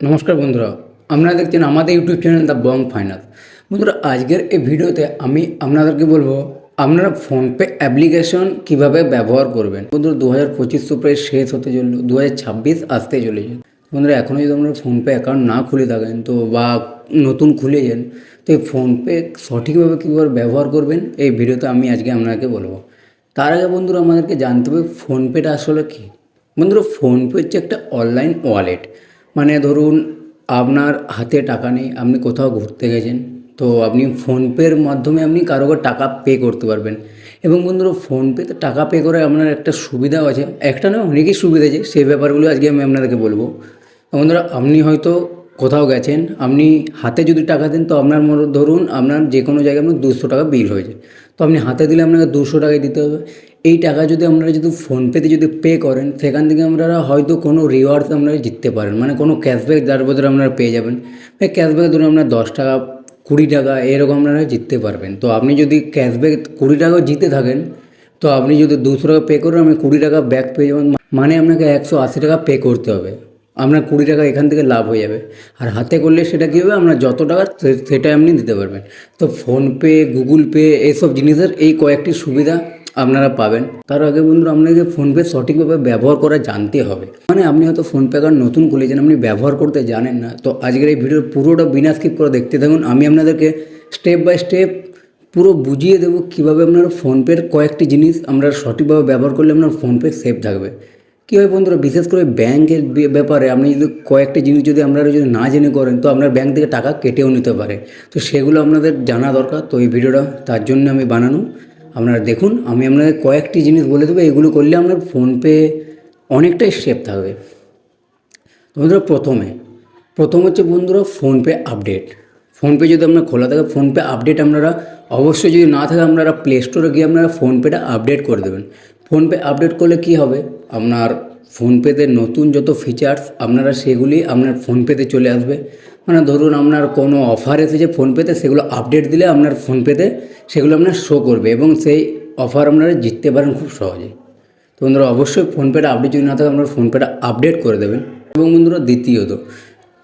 নমস্কার বন্ধুরা, আপনারা দেখছেন আমাদের YouTube channel the Bong final. বন্ধুরা, আজকের এই ভিডিওতে আমি আপনাদেরকে বলব, আপনারা ফোনপে অ্যাপ্লিকেশন কীভাবে ব্যবহার করবেন? বন্ধুরা দু হাজার পঁচিশ তো প্রায় শেষ হতে চলল দু হাজার ছাব্বিশ আসতে চলেছে। বন্ধুরা এখনও যদি আপনারা ফোনপে অ্যাকাউন্ট না খুলে থাকেন, তো বা নতুন খুলেছেন, তো এই ফোনপে সঠিকভাবে কীভাবে ব্যবহার করবেন, এই ভিডিওতে আমি আজকে আপনাকে বলব। তার আগে বন্ধুরা, আমাদেরকে জানতে হবে ফোনপেটা আসলে কী? বন্ধুরা, ফোনপে হচ্ছে একটা অনলাইন ওয়ালেট। মানে ধরুন আপনার হাতে টাকা নেই, আপনি কোথাও ঘুরতে গেছেন, তো আপনি ফোনপের মাধ্যমে আপনি কারোকে টাকা পে করতে পারবেন। এবং বন্ধুরা ফোনপেতে টাকা পে করে আপনার একটা সুবিধাও আছে। একটা নয়, অনেকই সুবিধা আছে। সেই ব্যাপারগুলো আজকে আমি আপনাদেরকে বলব। বন্ধুরা, আপনি হয়তো কোথাও গেছেন, আপনি হাতে যদি টাকা দেন, তো আপনার ধরুন আপনার যে কোনো জায়গায় আপনার দুশো টাকা বিল হয়েছে। তো আপনি হাতে দিলে আপনাকে দুশো টাকায় দিতে হবে। এই টাকা যদি আপনারা যদি ফোনপেতে যদি পে করেন, সেখান থেকে আপনারা হয়তো কোনো রিওয়ার্ডস আপনারা জিততে পারেন। মানে কোনো ক্যাশব্যাক যার বদলে আপনারা পেয়ে যাবেন। ক্যাশব্যাক ধরুন আপনার দশ টাকা, কুড়ি টাকা, এরকম আপনারা জিততে পারবেন। তো আপনি যদি ক্যাশব্যাক কুড়ি টাকাও জিতে থাকেন, তো আপনি যদি দুশো টাকা পে করেন, আপনি কুড়ি টাকা ব্যাক পেয়ে যাবেন। মানে আপনাকে একশো আশি টাকা পে করতে হবে। আপনার কুড়ি টাকা এখান থেকে লাভ হয়ে যাবে। আর হাতে করলে সেটা কী হবে? আপনার যত টাকা সে- সেটাই আপনি দিতে পারবেন। তো ফোনপে গুগল পে এইসব জিনিসের এই কয়েকটি সুবিধা আপনারা পাবেন। তার আগে বন্ধুরা, আপনাকে ফোনপে সঠিকভাবে ব্যবহার করা জানতে হবে। মানে আপনি হয়তো ফোনপে কার্ড নতুন খুলেছেন আপনি ব্যবহার করতে জানেন না। তো আজকের এই ভিডিওর পুরোটা বিনা স্কিপ করে দেখতে থাকুন। আমি আপনাদেরকে স্টেপ বাই স্টেপ পুরো বুঝিয়ে দেবো কীভাবে আপনার ফোনপের কয়েকটি জিনিস আমরা সঠিকভাবে ব্যবহার করলে আপনার ফোনপে সেফ থাকবে। কী হয় বন্ধুরা, বিশেষ করে ব্যাংকের ব্যাপারে আপনি যদি কয়েকটি জিনিস যদি আপনারা যদি না জেনে করেন, তো আপনার ব্যাংক থেকে টাকা কেটেও নিতে পারে। তো সেগুলো আপনাদের জানা দরকার। তো এই ভিডিওটা তার জন্য আমি বানানো। আপনারা দেখুন, আমি আপনাদের কয়েকটি জিনিস বলে দেবো। এগুলো করলে আপনার ফোনপে অনেকটাই সেফ থাকবে। বন্ধুরা, প্রথমে, প্রথম হচ্ছে বন্ধুরা ফোনপে আপডেট। ফোনপে যদি আপনার খোলা থাকে, ফোনপে আপডেট আপনারা অবশ্যই যদি না থাকে, আপনারা প্লে স্টোরে গিয়ে আপনারা ফোনপেটা আপডেট করে দেবেন। ফোনপে আপডেট করলে কি হবে? আপনার ফোনপেতে নতুন যত ফিচার্স আপনারা সেগুলি আপনার ফোনপেতে চলে আসবে। মানে ধরুন আপনার কোনো অফার এসেছে ফোনপেতে সেগুলো আপডেট দিলে আপনার ফোনপেতে সেগুলো আপনার শো করবে এবং সেই অফার আপনারা জিততে পারেন খুব সহজে। তো বন্ধুরা, অবশ্যই ফোনপেটা আপডেট যদি না থাকে, আপনার ফোনপেটা আপডেট করে দেবেন। এবং বন্ধুরা, দ্বিতীয়ত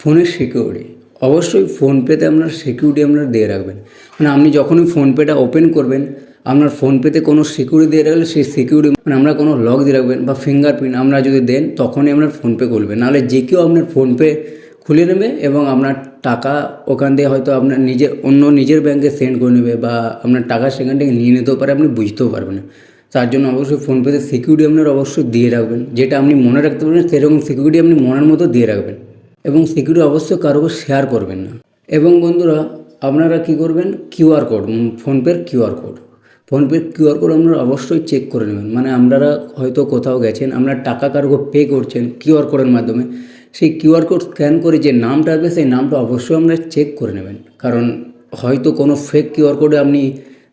ফোনের সিকিউরিটি অবশ্যই ফোনপেতে আপনার সিকিউরিটি আপনারা দিয়ে রাখবেন। মানে আপনি যখনই ফোনপেটা ওপেন করবেন, আপনার ফোনপেতে কোনো সিকিউরিটি দিয়ে রাখলে সেই সিকিউরিটি মানে আমরা কোনো লক দিয়ে রাখবেন বা ফিঙ্গারপ্রিন্ট আমরা যদি দেন, তখনই আপনার ফোনপে করবে। নাহলে যে কেউ আপনার ফোনপে খুলে নেবে এবং আপনার টাকা ওখান দিয়ে হয়তো আপনার নিজের, অন্য নিজের ব্যাংকে সেন্ড করে নেবে বা আপনার টাকা সেখান থেকে নিয়ে নিতেও পারে, আপনি বুঝতেও পারবেন তার জন্য অবশ্যই ফোনপেতে সিকিউরিটি আপনার অবশ্যই দিয়ে রাখবেন। যেটা আপনি মনে রাখতে পারবেন সেরকম সিকিউরিটি আপনি মনের মতো দিয়ে রাখবেন। এবং সিকিউরিটি অবশ্যই কারোকে শেয়ার করবেন না। এবং বন্ধুরা, আপনারা কি করবেন? কিউআর কোড ফোনপের কিউআর কোড ফোনপের কিউআর কোড আপনারা অবশ্যই চেক করে নেবেন। মানে আপনারা হয়তো কোথাও গেছেন, আপনারা টাকা কারোকে পে করছেন কিউআর কোডের মাধ্যমে। সেই কিউআর কোড স্ক্যান করে যে নামটা আসবে, সেই নামটা অবশ্যই আপনারা চেক করে নেবেন। কারণ হয়তো কোনো ফেক কিউআর কোডে আপনি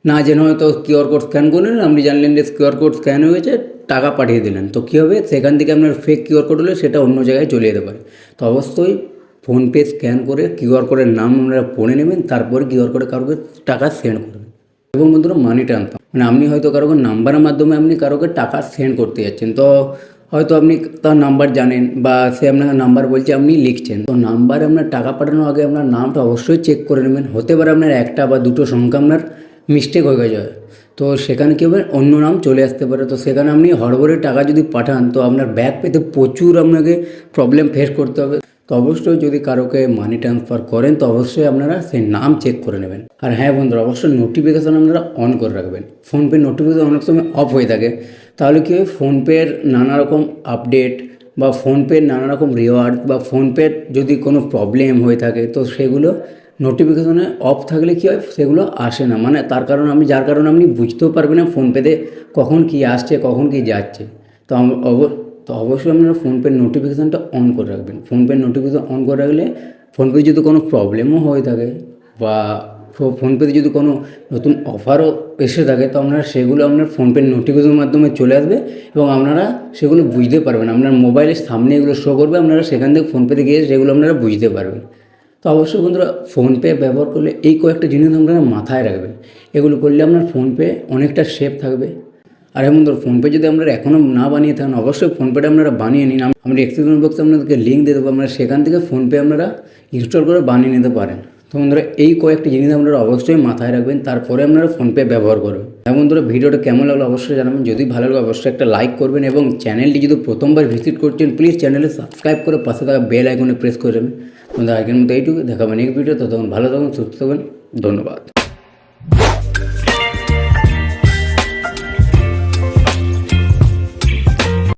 না জেনে হয়তো কিউআর কোড স্ক্যান করে করলেন আপনি জানলেন যে কিউআর কোড স্ক্যান হয়ে গেছে, টাকা পাঠিয়ে দিলেন। তো কী হবে? সেখান থেকে আপনার ফেক কিউআর কোড হলে সেটা অন্য জায়গায় চলে যেতে পারে। তো অবশ্যই ফোনপে স্ক্যান করে কিউআর কোডের নাম আপনারা পড়ে নেবেন, তারপরে কিউআর কোডে কারোকে টাকা সেন্ড করবেন। এবং বন্ধুরা মানি ট্রান্সফার মানে আপনি হয়তো কারোকে নাম্বারের মাধ্যমে আপনি কারোকে টাকা সেন্ড করতে যাচ্ছেন। তো হয়তো আপনি তার নাম্বার জানেন বা সে আপনাকে নাম্বার বলছে, আপনি লিখছেন। তো নাম্বারে আপনার টাকা পাঠানোর আগে আপনার নামটা অবশ্যই চেক করে নেবেন। হতে পারে আপনার একটা বা দুটো সংখ্যা আপনার মিস্টেক হয়ে গেছে। তো সেখানে কী হবে? অন্য নাম চলে আসতে পারে। তো সেখানে আপনি হড়বড়ে টাকা যদি পাঠান, তো আপনার ব্যাগ পেতে প্রচুর আপনাকে প্রবলেম ফেস করতে হবে। তো অবশ্যই যদি কারোকে মানি ট্রান্সফার করেন, তো অবশ্যই আপনারা সেই নাম চেক করে নেবেন। আর হ্যাঁ বন্ধুরা, অবশ্যই নোটিফিকেশান আপনারা অন করে রাখবেন। ফোনপে নোটিফিকেশান অনেক সময় অফ হয়ে থাকে। তাহলে কী হয়? ফোনপের নানা রকম আপডেট বা ফোনপের নানা রকম রিওয়ার্ড বা ফোনপের যদি কোনো প্রবলেম হয়ে থাকে, তো সেগুলো নোটিফিকেশনে অফ থাকলে কী হয়? সেগুলো আসে না। মানে তার কারণ আমি যার কারণে আপনি বুঝতেও পারবেন না ফোনপেতে কখন কি আসছে, কখন কি যাচ্ছে। তো তো অবশ্যই আপনারা ফোনপের নোটিফিকেশানটা অন করে রাখবেন। ফোনপের নোটিফিকেশান অন করে রাখলে ফোনপে যদি কোনো প্রবলেমও হয়ে থাকে বা ফোনপেতে যদি কোনো নতুন অফারও এসে থাকে, তো আপনারা সেগুলো আপনার ফোনপের নোটিফিকেশনের মাধ্যমে চলে আসবে এবং আপনারা সেগুলো বুঝতে পারবেন। আপনার মোবাইলের সামনে এগুলো শো করবে, আপনারা সেখান থেকে ফোনপেতে গিয়ে সেগুলো আপনারা বুঝতে পারবেন। তো অবশ্যই বন্ধুরা, ফোনপে ব্যবহার করলে এই কয়েকটা জিনিস আপনারা মাথায় রাখবেন। এগুলো করলে আপনার ফোনপে অনেকটা সেফ থাকবে। আর হ্যাঁ বন্ধুরা ফোনপে যদি আপনারা এখনও না বানিয়ে থাকেন, অবশ্যই ফোনপেটা আপনারা বানিয়ে নিন। আম- এক্সপ্লেন বক্সে আপনাদেরকে লিঙ্ক দিয়ে দেবো। আপনারা সেখান থেকে ফোনপে আপনারা ইনস্টল করে বানিয়ে নিতে পারেন। তো বন্ধুরা, এই কয়েকটি জিনিস আপনারা অবশ্যই মাথায় রাখবেন, তারপরে আপনারা ফোনপে ব্যবহার করবেন। হ্যাঁ বন্ধুরা, ভিডিওটা কেমন লাগল অবশ্যই জানাবেন। যদি ভালো লাগে, অবশ্যই একটা লাইক করবেন এবং চ্যানেলটি যদি প্রথমবার ভিজিট করছেন প্লিজ চ্যানেলে সাবস্ক্রাইব করে পাশে থাকা বেল আইকনে প্রেস করে দেবেন। বন্ধুরা আগের মতো এইটুকু দেখাবেন এই ভিডিও ততক্ষণ ভালো থাকুন, সুস্থ থাকুন। ধন্যবাদ।